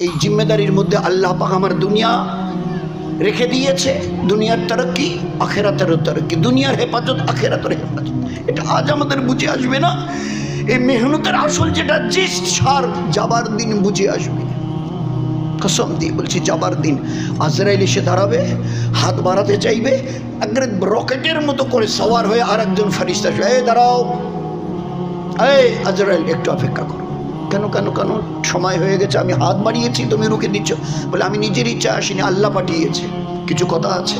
এই জিম্মেদারির মধ্যে আল্লাহ পাক আমার দুনিয়া রেখে দিয়েছে। দুনিয়ার তরক্কি আখেরাতেরও তরক্কি। দুনিয়ার হেফাজত, আখেরাতের হেফাজত। এটা আজ আমাদের বুঝে আসবে না। এই মেহনতের আসল যেটা জিস্ট, সার যাবার দিন বুঝে আসবে। কসম দিয়ে বলছি, যাবার দিন। আজরাইল এসে দাঁড়াবে, হাত বাড়াতে চাইবে, একবারে রকেটের মতো করে সওয়ার হয়ে আর একজন ফারিস্তা দাঁড়াও। এই আজরাইল, একটু অপেক্ষা করো। কেন কেন কেন? সময় হয়ে গেছে, আমি হাত বাড়িয়েছি তুমি রুখে দিচ্ছ বলে, আমি নিজের ইচ্ছা আসিনি, আল্লাহ পাঠিয়েছে। কিছু কথা আছে?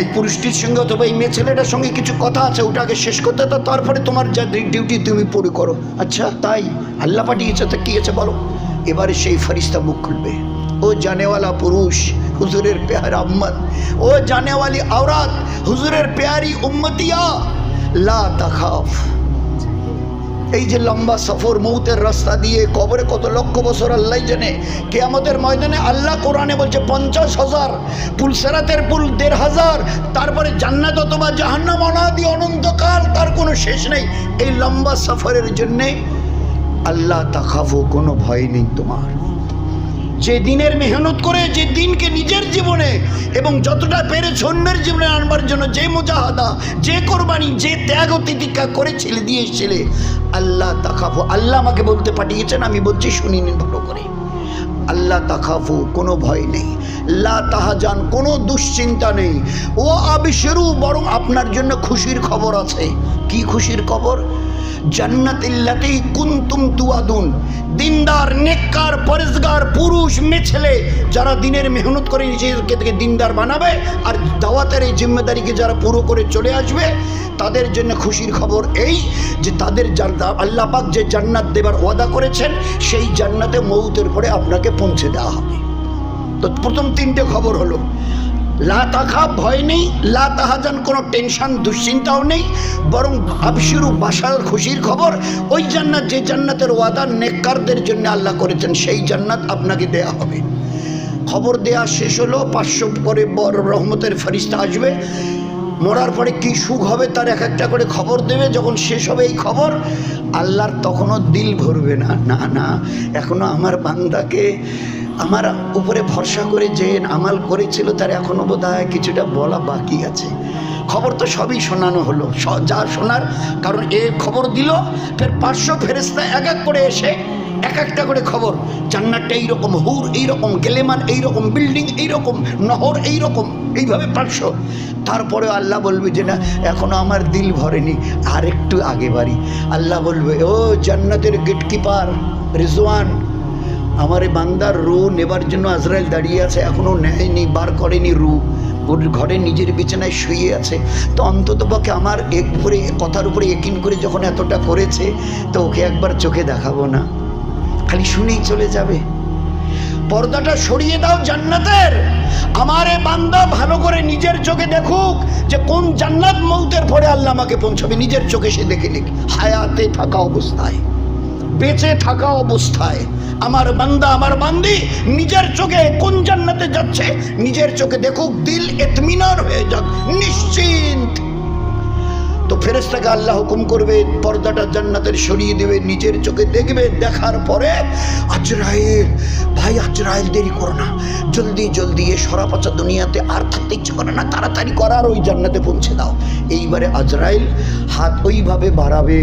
এই পুরুষটির সঙ্গে অথবা এই মেয়ে ছেলেটার সঙ্গে কিছু কথা আছে? ওটা আগে শেষ করতে, তো তারপরে তোমার যা ডিউটি তুমি পুরো করো। আচ্ছা তাই? আল্লাহ পাঠিয়েছে, তা কি আছে বলো? এবারে সেই ফরিস্তা মুখ খুলবে। ও জানেওয়ালা পুরুষ, হুজুরের পেয়ার উম্মত ও জানেওয়ালি আওরাত হুজুরের পেয়ারি উম্মতিয়া লা তাখাফ। এই যে লম্বা সফর, মৌতের রাস্তা দিয়ে কবরে কত লক্ষ বছর আল্লাহ জানে? কে আমাদের ময়দানে আল্লাহ কোরআনে বলছে, পঞ্চাশ হাজার পুল সেরাতের পুল দেড় হাজার, তারপরে জান্নাত অথবা জাহান্নাম অনাদি অনন্তকাল, তার কোনো শেষ নেই। এই লম্বা সফরের জন্যে আল্লাহ তাকাবো কোনো ভয় নেই তোমার। যে দিনের মেহনত করে, যে দিনকে নিজের জীবনে এবং যতটা পেরে অন্যের জীবনে আনবার জন্য যে মুজাহাদা, যে কোরবানি, যে ত্যাগ তিতিক্ষা করেছিলে দিয়েছিলে আল্লাহ তাকাফু আল্লাহ আমাকে বলতে পাঠিয়েছেন, আমি বলছি শুনিনি ভালো করে। আল্লাহ তাকাফু কোনো ভয় নেই। লা তাহাজান, কোনো দুশ্চিন্তা নেই। ও আবিশেরু, বরং আপনার জন্য খুশির খবর আছে। কি খুশির খবর? জান্নাতিল্লাতেই কুন্তুম তুয়াদুন। দিনদার, নেককার, পরেজগার, পুরুষ যারা দিনের মেহনত করে বানাবে আর দাওয়াতের এই যারা পুরো করে চলে আসবে, তাদের জন্য খুশির খবর এই যে তাদের জান্নাত আল্লাহ পাক যে জান্নাত দেবার ওয়াদা করেছেন, সেই জান্নাতে মৌতের পরে আপনাকে পৌঁছে দেওয়া হবে। তো প্রথম তিনটে খবর হলো লা ভয় নেই লা তাহাজান কোনো টেনশন, দুশ্চিন্তাও নেই, বরং আবশিরু বাসাল খুশির খবর, ওই জান্নাত যে জান্নাতের ওয়াদা নেককারদের জন্য আল্লাহ করেছেন, সেই জান্নাত আপনাকে দেয়া হবে। খবর দেয়া শেষ হলো, পাঁচশো পরে বর রহমতের ফরিস্তা আসবে। মরার পরে কি সুখ হবে তার এক একটা করে খবর দেবে? যখন শেষ হবে এই খবর, আল্লাহর তখনও দিল ভরবে না। না না, এখনও আমার বান্দাকে আমার উপরে ভরসা করে যে আমাল করেছিল, তার এখনও বোধ কিছুটা বলা বাকি আছে। খবর তো সবই শোনানো হলো। যা শোনার, কারণ এ খবর দিল, ফের পাঁচশো ফেরেস্তা এক এক করে এসে এক একটা করে খবর, জান্নাতটা এইরকম হুর, এইরকম গেলেমান, এইরকম বিল্ডিং, এইরকম নহর এইরককম এইভাবে পাঁচশো। তারপরে আল্লাহ বলবে যে না, এখনও আমার দিল ভরেনি আর একটু আগে বাড়ি। আল্লাহ বলবে, ও জান্নাতের গেটকিপার রিজওয়ান, আমার বান্দার রু নেবার জন্য আজরাইল দাঁড়িয়ে আছে এখনও নেয়নি, বার করেনি রু। ওর ঘরে নিজের বিছানায় শুয়ে আছে। তো অন্তত পক্ষে আমার এক উপরে, কথার উপরে একিন করে যখন এতটা করেছে তো ওকে একবার চোখে দেখাবো না। খালি শুনেই চলে যাবে। পর্দাটা সরিয়ে দাও জান্নাতের। আমার বান্দা ভালো করে নিজের চোখে দেখুক যে কোন জান্নাত মৌতের পরে আল্লাহ আমাকে পৌঁছাবে। নিজের চোখে সে দেখে নিক। হায়াতে থাকা অবস্থায়, বেঁচে থাকা অবস্থায়। আমার বান্দা, আমার বান্দি, নিজের চোখে কোন জান্নাতে যাচ্ছে? নিজের চোখে দেখুক, দিল এতমিনার হয়ে যাক। নিশ্চিন্ত। তো ফেরেস্তাকে আল্লাহ হুকুম করবে, পর্দাটা জান্নাতের সরিয়ে দেবে, নিজের চোখে দেখবে, দেখার পরে, আজরাইল, ভাই আজরাইল দেরি করো না, জলদি জলদি এ সরাপাচা দুনিয়াতে আর থাকতে ইচ্ছে করে না, তাড়াতাড়ি করার ওই জান্নাতে পৌঁছে দাও। এইবারে আজরায়েল হাত ওইভাবে বাড়াবে।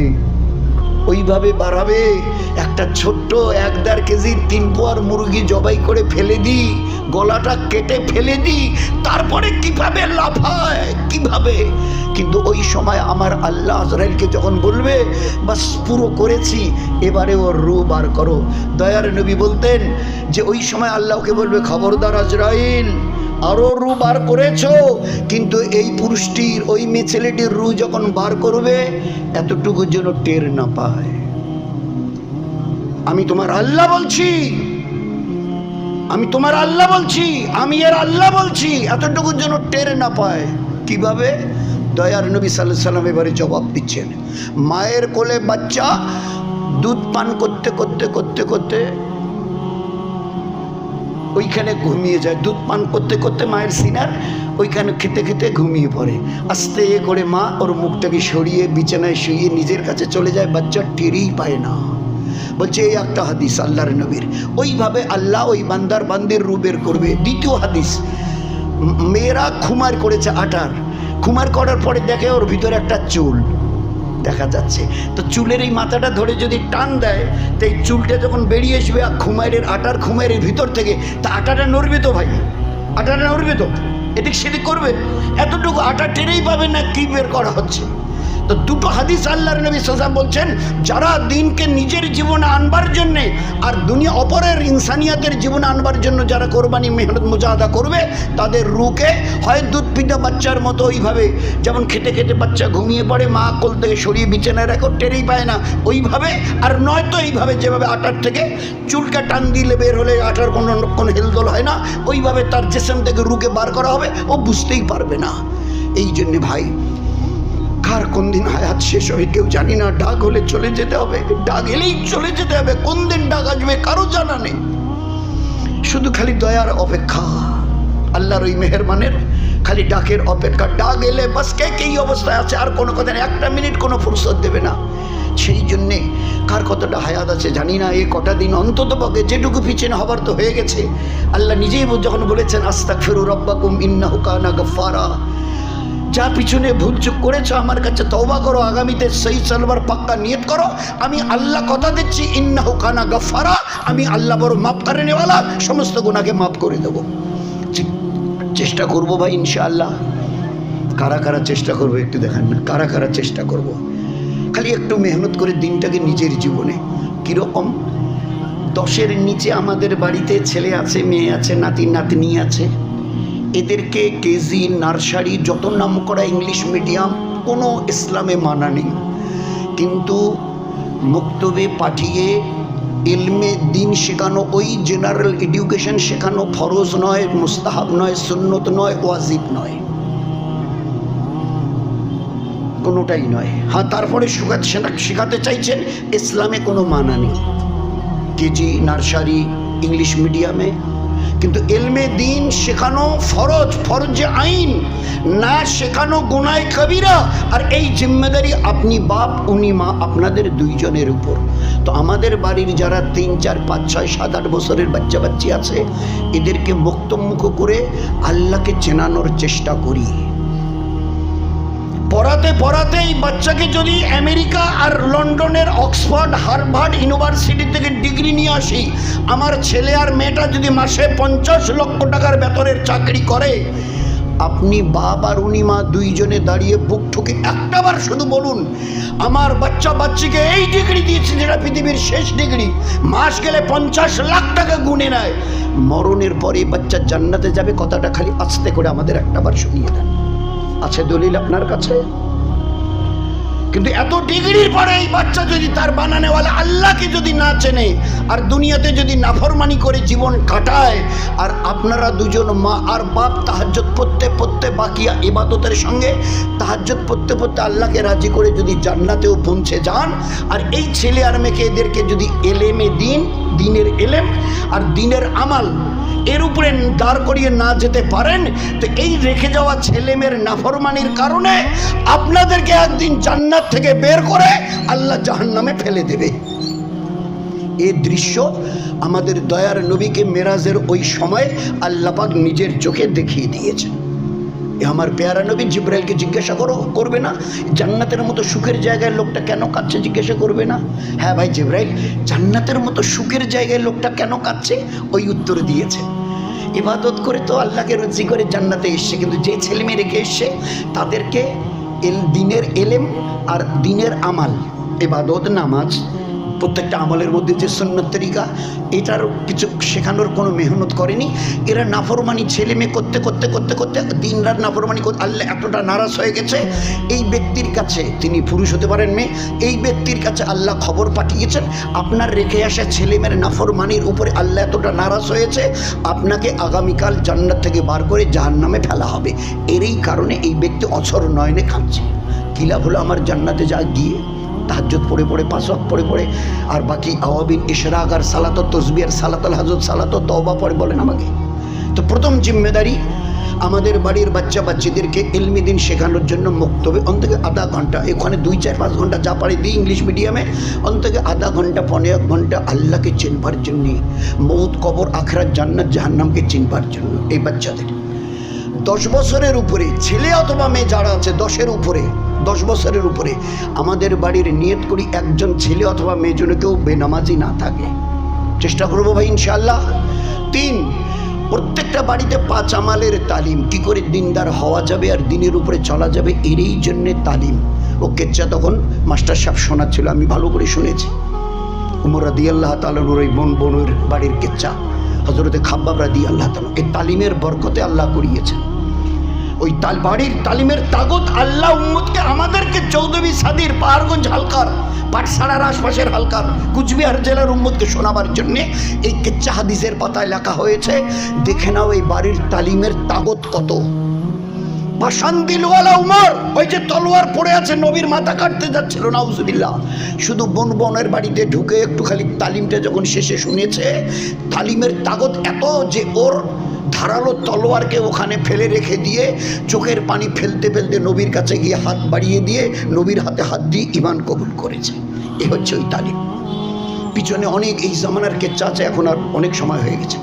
ওইভাবে বাড়াবে। একটা ছোট্ট এক দেড় কেজি তিন পোয়ার মুরগি জবাই করে ফেলে দিই গলাটা কেটে ফেলে দিই তারপরে কীভাবে লাফায় কীভাবে? কিন্তু ওই সময় আমার আল্লাহ আজরাইলকে যখন বলবে, বাস পুরো করেছি, এবারে ওর রু বার করো। দয়ার নবী বলতেন যে, ওই সময় আল্লাহকে বলবে, খবরদার আজরাইল আরও রু বার করেছ। কিন্তু এই পুরুষটির, ওই মেয়ে ছেলেটির রু যখন বার করবে, এতটুকু যেন টের না পায়। আমি তোমার আল্লাহ বলছি। আমি তোমার আল্লাহ বলছি। আমি এর আল্লাহ বলছি। এতটুকু যেন টের না পায়। কীভাবে? দয়ার নবী সাল্লাহ সাল্লাম এবারে জবাব দিচ্ছেন। মায়ের কোলে বাচ্চা দুধ পান করতে করতে করতে করতে ওইখানে ঘুমিয়ে যায়, দুধ পান করতে করতে মায়ের সিনার ওইখানে খেতে খেতে ঘুমিয়ে পড়ে। আস্তে করে মা ওর মুখটাকে সরিয়ে বিছানায় শুয়ে নিজের কাছে চলে যায়, বাচ্চা টেরেই পায় না। বলছে, এই একটা হাদিস আল্লাহর নবীর। ওইভাবে আল্লাহ ওই বান্দার বান্দির রু বের করবে। দ্বিতীয় হাদিস মেয়েরা খুমার করেছে আটার। খুমার করার পরে দেখে ওর ভিতরে একটা চুল। দেখা যাচ্ছে। তো চুলের এই মাথাটা ধরে যদি টান দেয়, তো এই চুলটা যখন বেরিয়ে আসবে আর খুমাইরের আটার খুমাইরের ভিতর থেকে, তা আটাটা নড়বে তো ভাই? আটাটা নড়বে তো? এদিক সেদিক করবে? এতটুকু আটা টেরেই পাবে না কি বের করা হচ্ছে? তো দুটো হাদিস আল্লাহর নবী সাজা বলছেন, যারা দিনকে নিজের জীবনে আনবার জন্যে আর দুনিয়া অপরের ইনসানিয়াতের জীবনে আনবার জন্য যারা কোরবানি, মেহনত, মুজাহাদা করবে, তাদের রুকে হয় দুধ পিঠা বাচ্চার মতো ওইভাবে। যেমন খেতে খেতে বাচ্চা ঘুমিয়ে পড়ে, মা কোল থেকে সরিয়ে বিছানায় রাখো টেরেই পায় না। ওইভাবে আর নয়তো এইভাবে যেভাবে আটার থেকে চুলকা টান দিলে বের হলে আটার কোনো কোনো হেলদোল হয় না, ওইভাবে তার জেসম থেকে রুকে বার করা হবে, ও বুঝতেই পারবে না। এই জন্যে ভাই কার কোন দিন হায়াত শেষ হবে কেউ জানি না। ডাক হলে চলে যেতে হবে। ডাক এলেই চলে যেতে হবে। কোন দিন ডাক আসবে কারও জানা নেই। শুধু খালি দয়ার অপেক্ষা। আল্লাহর ওই মেহেরমানের খালি ডাকের অপেক্ষা। ডাক এলে বাস কে কে অবস্থায় আছে? আর কোনো কথা একটা মিনিট কোনো ফুরসত দেবে না। সেই জন্যে কার কতটা হায়াত আছে জানি না। এই কটা দিন অন্তত পক্ষে যেটুকু পিছনে হবার তো হয়ে গেছে। আল্লাহ নিজেই যখন বলেছেন আস্তাক ফেরু রব্বাকুম ইন্নাহু কানা গফারা যা পিছনে ভুল ভুলচুক করেছ, আমার কাছে তওবা করো, আগামীতে সেই চলবার পাক্কা নিয়ত করো। আমি আল্লাহ কথা দিচ্ছি, ইন্নাহু কানা গফারা আমি আল্লাহ বড় মাফ করে নেওয়ালা, সমস্ত গুণাকে মাফ করে দেবো। চেষ্টা করব ভাই, ইনশাআল্লাহ। কারা কারা চেষ্টা করব একটু দেখান না কারা কারা চেষ্টা করব। খালি একটু মেহনত করে দিনটাকে নিজের জীবনে। কীরকম? দশের নিচে আমাদের বাড়িতে ছেলে আছে, মেয়ে আছে, নাতি, নাতনি আছে। এদেরকে কেজি নার্সারি যত নাম করা ইংলিশ মিডিয়াম কোনো ইসলামে মানা নেই। কিন্তু মুক্তবে পাঠিয়ে ইলমে দিন শেখানো, ওই জেনারেল এডুকেশন শেখানো ফরজ নয়, মুস্তাহাব নয়, সুন্নত নয়, ওয়াজিব নয়। কোনোটাই নয়। হ্যাঁ তারপরে শেখাতে চাইছেন, ইসলামে কোনো মানা নেই। কেজি নার্সারি ইংলিশ মিডিয়ামে কিন্তু এলমে দিন শেখানো ফরজ, ফরজে আইন। না শেখানো গুনায় কবিরা। আর এই জিম্মেদারি আপনি বাপ, উনি মা আপনাদের দুইজনের উপর। তো আমাদের বাড়ির যারা তিন, চার, পাঁচ, ছয়, সাত, আট বছরের বাচ্চা বাচ্চি আছে, এদেরকে মুক্তমুখ করে আল্লাহকে চেনানোর চেষ্টা করি। পড়াতে পড়াতে এই বাচ্চাকে যদি আমেরিকা আর লন্ডনের অক্সফোর্ড, হার্ভার্ড ইউনিভার্সিটি থেকে ডিগ্রি নিয়ে আসি আমার ছেলে আর মেয়েটা যদি মাসে পঞ্চাশ লক্ষ টাকার বেতনের চাকরি করে, আপনি বাপ আর উনি মা দুইজনে দাঁড়িয়ে বুক ঠুকে একটাবার শুধু বলুন, আমার বাচ্চা বাচ্চিকে এই ডিগ্রি দিয়েছে যেটা পৃথিবীর শেষ ডিগ্রি, মাস গেলে পঞ্চাশ লাখ টাকা গুনে নেয়। মরণের পরে বাচ্চা জান্নাতে যাবে, কথাটা খালি আস্তে করে আমাদের একটাবার শুনিয়ে দেন। আছে দলিল আপনার কাছে? কিন্তু এত ডিগ্রির পরে এই বাচ্চা যদি তার বানানেওয়ালা আল্লাহকে যদি না চেনে, আর দুনিয়াতে যদি নাফরমানি করে জীবন কাটায়, আর আপনারা দুজন মা আর বাপ তাহাজ্জত পড়তে পড়তে বাকিয়া ইবাদতের সঙ্গে তাহাজ্জত পড়তে পড়তে আল্লাহকে রাজি করে যদি জান্নাতেও পৌঁছে যান, আর এই ছেলে আর মেয়েকে এদেরকে যদি এলেমে দিন, দিনের এলেম, আর দিনের আমাল এর উপরে দাঁড় করিয়ে না যেতে পারেন, তো এই রেখে যাওয়া ছেলেমেয়ের নাফরমানির কারণে আপনাদেরকে একদিন জান্নাত থেকে বের করে আল্লাহ জাহান্নামে ফেলে দেবে। এ দৃশ্য আমাদের দয়ার নবীকে মেরাজের ওই সময় আল্লাপাক নিজের চোখে দেখিয়ে দিয়েছেন। এ আমার পেয়ারা নবী জিব্রাইলকে জিজ্ঞাসা করো, করবে না? জান্নাতের মতো সুখের জায়গায় লোকটা কেন কাঁদছে জিজ্ঞাসা করবে না? হ্যাঁ ভাই জিব্রাইল, জান্নাতের মতো সুখের জায়গায় লোকটা কেন কাঁদছে? ওই উত্তর দিয়েছে। ইবাদত করে তো আল্লাহকে রুজি করে জান্নাতে এসছে। কিন্তু যে ছেলে মেয়ে রেখে এসছে, তাদেরকে দিনের এলেম আর দিনের আমাল এবাদত নামাজ প্রত্যেকটা আমলের মধ্যে যে সন্ন্যত তরিকা, এটার কিছু শেখানোর কোনো মেহনত করেনি। এরা নাফরমানি ছেলে মেয়ে করতে করতে করতে করতে দিন রাত নাফরমানি আল্লাহ এতটা নারাজ হয়ে গেছে। এই ব্যক্তির কাছে তিনি পুরুষ হতে পারেন মেয়ে, এই ব্যক্তির কাছে আল্লাহ খবর পাঠিয়েছেন, আপনার রেখে আসা ছেলে মেয়ের নাফরমানির উপরে আল্লাহ এতটা নারাজ হয়েছে, আপনাকে আগামীকাল জান্নাত থেকে বার করে জাহান নামে ফেলা হবে। এরই কারণে এই ব্যক্তি অছর নয়নে কাঁদছে। কিলাভ হলো আমার জান্নাতে যা গিয়ে? তাহাজ্জত পড়ে পড়ে পাঁচক পড়ে পড়ে, আর বাকি আওয়াবিন ইশরাক আর সালাত তসবি আর সালাত আল হাজত, সালাত তওবা পড়ে বলেন আমাকে। তো প্রথম জিম্মেদারি আমাদের বাড়ির বাচ্চা বাচ্চাদেরকে এলমি দিন শেখানোর জন্য মুক্তবে অন্তকে আধা ঘণ্টা, এখানে দুই চার পাঁচ ঘণ্টা যা পারে দিই ইংলিশ মিডিয়ামে, অন্তকে আধা ঘণ্টা, পনেরো ঘণ্টা আল্লাহকে চিনবার জন্যে, মৌত, কবর, আখরাত, জান্নাত, জাহান্নামকে চিনবার জন্য এই বাচ্চাদের। দশ বছরের উপরে, ছেলে অথবা মেয়ে যারা আছে, দশের উপরে দশ বছরের উপরে আমাদের বাড়ির নিয়ত করি একজন ছেলে অথবা মেয়ে যেন কেউ বেনামাজি না থাকে। চেষ্টা করব ভাই ইনশাল্লাহ তিন, প্রত্যেকটা বাড়িতে পাঁচ আমালের তালিম। কি করে দিনদার হওয়া যাবে আর দিনের উপরে চলা যাবে এরই জন্যে তালিম। ও কেচ্চা তখন মাস্টার সাহেব শোনাচ্ছিল, আমি ভালো করে শুনেছি। উমর রাদি আল্লাহ তালুর ওই বোন বোনের বাড়ির কেচ্চা হজরতে খাব্বাব রাদি আল্লাহ তালু এই তালিমের বরকতে আল্লাহ করিয়েছেন। ওই তাল বাড়ির তালিমের তাগত আল্লাহ উম্মদকে আমাদেরকে চৌধুরী সাদির পাহাড়গঞ্জ হালকার পাটসাড়ার আশপাশের হালকার, কুচবিহার জেলার উম্মদকে শোনাবার জন্যে এই কেচ্চা হাদিসের পাতায় লেখা হয়েছে, দেখে নাও এই বাড়ির তালিমের তাগত কত। পাশান দিলওয়ালা উমর, ওই যে তলোয়ার পড়ে আছে, নবীর মাথা কাটতে যাচ্ছিল, নাউজুবিল্লাহ। শুধু বোন বোনের বাড়িতে ঢুকে একটু খালি তালিমটা যখন শেষে শুনেছে, তালিমের তাগত এত যে ওর ধারালো তলোয়ারকে ওখানে ফেলে রেখে দিয়ে চোখের পানি ফেলতে ফেলতে নবীর কাছে গিয়ে হাত বাড়িয়ে দিয়ে নবীর হাতে হাত দিয়ে ইমান কবুল করেছে। এ হচ্ছে ওই তালিম। পিছনে অনেক এই জামানার কেচ্চা আছে, এখন আর অনেক সময় হয়ে গেছে।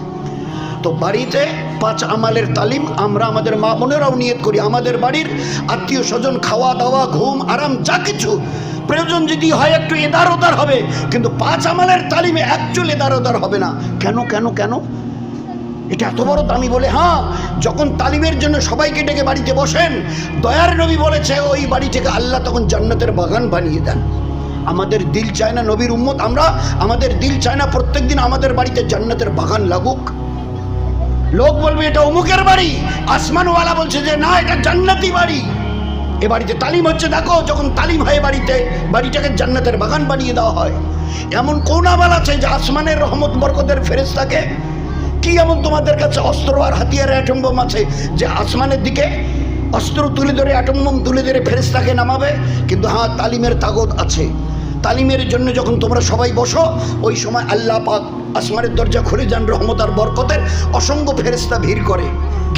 তো বাড়িতে পাঁচ আমালের তালিম, আমরা আমাদের মা বোনেরাও নিয়ত করি। আমাদের বাড়ির আত্মীয় স্বজন খাওয়া দাওয়া, ঘুম, আরাম, যা কিছু। প্রয়োজন যদি হয় একটু এদার ওদার হবে, কিন্তু পাঁচ আমালের তালিমে একচুল এদার ওদার হবে না। কেন কেন কেন? এটা এত বড় দামি বলে হ্যাঁ যখন তালিমের জন্য সবাইকে ডেকে বাড়িতে বসেন, দয়ার নবী বলেছে, ওই বাড়ি থেকে আল্লাহ তখন জান্নাতের বাগান বানিয়ে দেন। আমাদের দিল চায় না নবীর উম্মত, আমরা, আমাদের দিল চায় না প্রত্যেক দিন আমাদের বাড়িতে জান্নাতের বাগান লাগুক। লোক বলবে, এটা অমুকের বাড়ি। আসমানওয়ালা বলছে যে, না, এটা জান্নাতি বাড়ি। এ বাড়িতে তালিম হচ্ছে, দেখো, যখন তালিম হয় বাড়িতে, বাড়িটাকে জান্নাতের বাগান বানিয়ে দেওয়া হয়। এমন কোন আছে যে, আসমানের রহমত, বরকতের ফেরেশতাকে কি এমন তোমাদের কাছে অস্ত্র আর হাতিয়ারে অ্যাটম বোম আছে যে আসমানের দিকে অস্ত্র তুলে ধরে অ্যাটম বোম তুলে ধরে ফেরেস্তাকে নামাবে? কিন্তু হ্যাঁ তালিমের তাগদ আছে। তালিমের জন্য যখন তোমরা সবাই বসো, ওই সময় আল্লাহ পাক আসমানের দরজা খুলে যান রহমত আর বরকতের। অসংখ্য ফেরেস্তা ভিড় করে,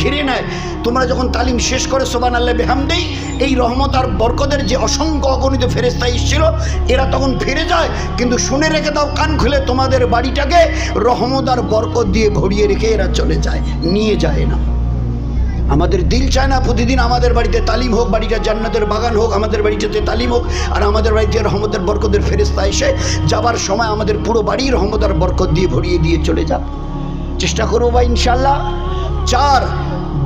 ঘিরে নেয়। তোমরা যখন তালিম শেষ করে সোবান আল্লাহ বেহামদেই এই রহমত আর বরকতের যে অসংখ্য অগণিত ফেরেস্তা এসেছিল, এরা তখন ফিরে যায়। কিন্তু শুনে রেখে দাও, কান খুলে তোমাদের বাড়িটাকে রহমত আর বরকত দিয়ে ভরিয়ে রেখে এরা চলে যায়, নিয়ে যায় না। আমাদের দিল চায় না, প্রতিদিন আমাদের বাড়িতে তালিম হোক, বাড়িটা জান্নাতের বাগান হোক, আমাদের বাড়িটাতে তালিম হোক, আর আমাদের বাড়িতে রহমতের বরকতের ফেরেস্তা এসে যাবার সময় আমাদের পুরো বাড়ি রহমত আর বরকত দিয়ে ভরিয়ে দিয়ে চলে যাক। চেষ্টা করব বা ইনশাল্লাহ চার,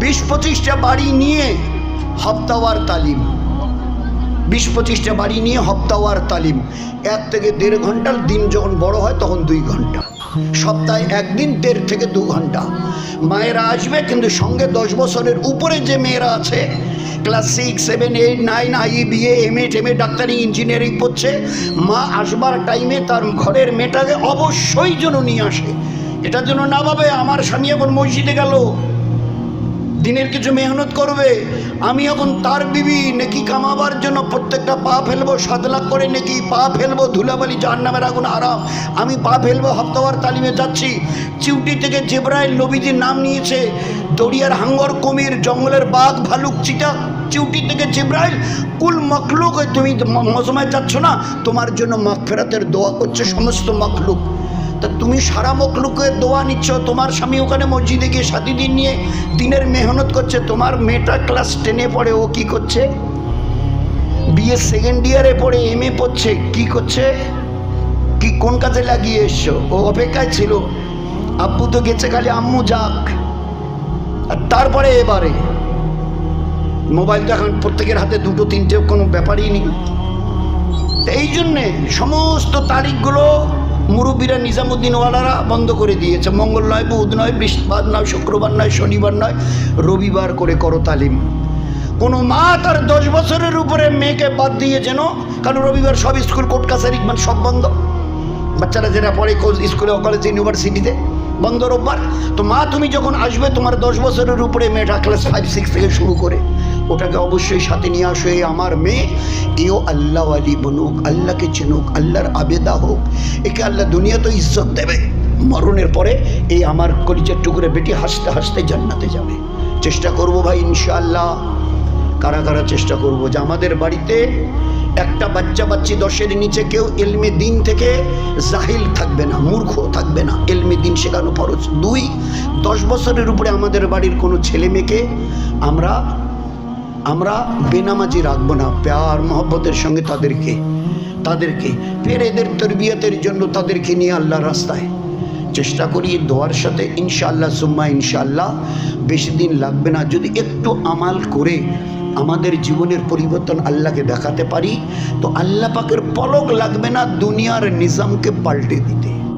বিশ পঁচিশটা বাড়ি নিয়ে হপ্তাওয়ার তালিম। বিশ পঁচিশটা বাড়ি নিয়ে হপ্তাওয়ার তালিম। এক থেকে দেড় ঘণ্টার দিন যখন বড় হয়, তখন দুই ঘণ্টা। সপ্তাহে একদিন দেড় থেকে দু ঘণ্টা। মায়েরা আসবে, কিন্তু সঙ্গে দশ বছরের উপরে যে মেয়েরা আছে, class six, seven, eight, nine, I BA M A, টেম এ, ডাক্তারি, ইঞ্জিনিয়ারিং পড়ছে। মা আসবার টাইমে তার ঘরের মেয়েটাকে অবশ্যই যেন নিয়ে আসে। এটার জন্য না ভাবে আমার স্বামী এখন মসজিদে গেল। দিনের কিছু মেহনত করবে। আমি এখন তার বিবি নেকি কামাবার জন্য প্রত্যেকটা পা ফেলব, সাত লাখ করে নেকি পা ফেলব, ধুলাবালি যার নামের আগুন, আরাম। আমি পা ফেলব, হপ্তাওয়ার তালিমে যাচ্ছি। চিউটি থেকে জেব্রাইল নবীজির নাম নিয়েছে। দরিয়ার হাঙ্গর কুমির, জঙ্গলের বাঘ, ভালুক, চিটা। চিউটি থেকে জিব্রাইল, কুল মখলুক, তুমি মজমায় যাচ্ছ না, তোমার জন্য মাগফেরাতের দোয়া করছে সমস্ত মখলুক। তা তুমি সারা মখলুকের দোয়া নিচ্ছ। তোমার স্বামী ওখানে মসজিদে গিয়ে সাথী দিন নিয়ে দিনের মেহনত করছে। তোমার মেয়েটা ক্লাস টেনে পড়ে, ও কি করছে? বিএ সেকেন্ড ইয়ারে পড়ে এম এ পড়ছে, কি করছে? কি, কোন কাজে লাগিয়ে এসছো? ও অপেক্ষায় ছিল। আব্বু তো গেছে খালি, আম্মু যাক। আর তারপরে এবারে। মোবাইল তো এখন প্রত্যেকের হাতে দুটো তিনটে কোনো ব্যাপারই নেই। এই জন্যে সমস্ত তারিখগুলো মুরব্বীরা নিজামুদ্দিনওয়ালারা বন্ধ করে দিয়েছে। মঙ্গল নয়, বুধ নয়, বৃহস্পতিবার নয়, শুক্রবার নয়, শনিবার নয়, রবিবার করে করো তালিম। কোনো মা তার দশ বছরের উপরে মেয়েকে বাদ দিয়ে যেন কারণ রবিবার সব স্কুল, কোর্ট, কাছারি মানে সব বন্ধ। বাচ্চারা যেটা পড়ে স্কুলে কলেজ, ইউনিভার্সিটিতে, বন্ধ রোববার। তো মা, তুমি যখন আসবে তোমার দশ বছরের উপরে মেয়েটা ক্লাস ফাইভ সিক্স থেকে শুরু করে। ওটাকে অবশ্যই সাথে নিয়ে আসো, এই আমার মেয়ে। এও আল্লাহ আলী বনুক আল্লাহকে চিনুক, আল্লাহর আবেদা হোক। একে আল্লাহ দুনিয়া তো ইজ্জত দেবে। মরণের পরে এই আমার কলিজার টুকরে বেটি হাসতে হাসতে জান্নাতে যাবে। চেষ্টা করব ভাই, ইনশাআল্লাহ। কারা কারা চেষ্টা করব? যে আমাদের বাড়িতে একটা বাচ্চা বাচ্চি দশের নিচে কেউ এলমে দিন থেকে জাহিল থাকবে না, মূর্খ থাকবে না। এলমে দিন শেখানো ফরজ। দুই, দশ বছরের উপরে আমাদের বাড়ির কোনো ছেলে মেয়েকে আমরা আমরা বেনামাজি রাখব না, প্যার মহব্বতের সঙ্গে তাদেরকে তাদেরকে ফের এদের তরবিয়তের জন্য তাদেরকে নিয়ে আল্লাহ রাস্তায়। চেষ্টা করি দোয়ার সাথে, ইনশাআল্লাহ, সুম্মা ইনশাআল্লাহ, বেশি দিন লাগবে না। যদি একটু আমাল করে আমাদের জীবনের পরিবর্তন আল্লাহকে দেখাতে পারি, তো আল্লাহ পাকের পলক লাগবে না দুনিয়ার নিজামকে পাল্টে দিতে।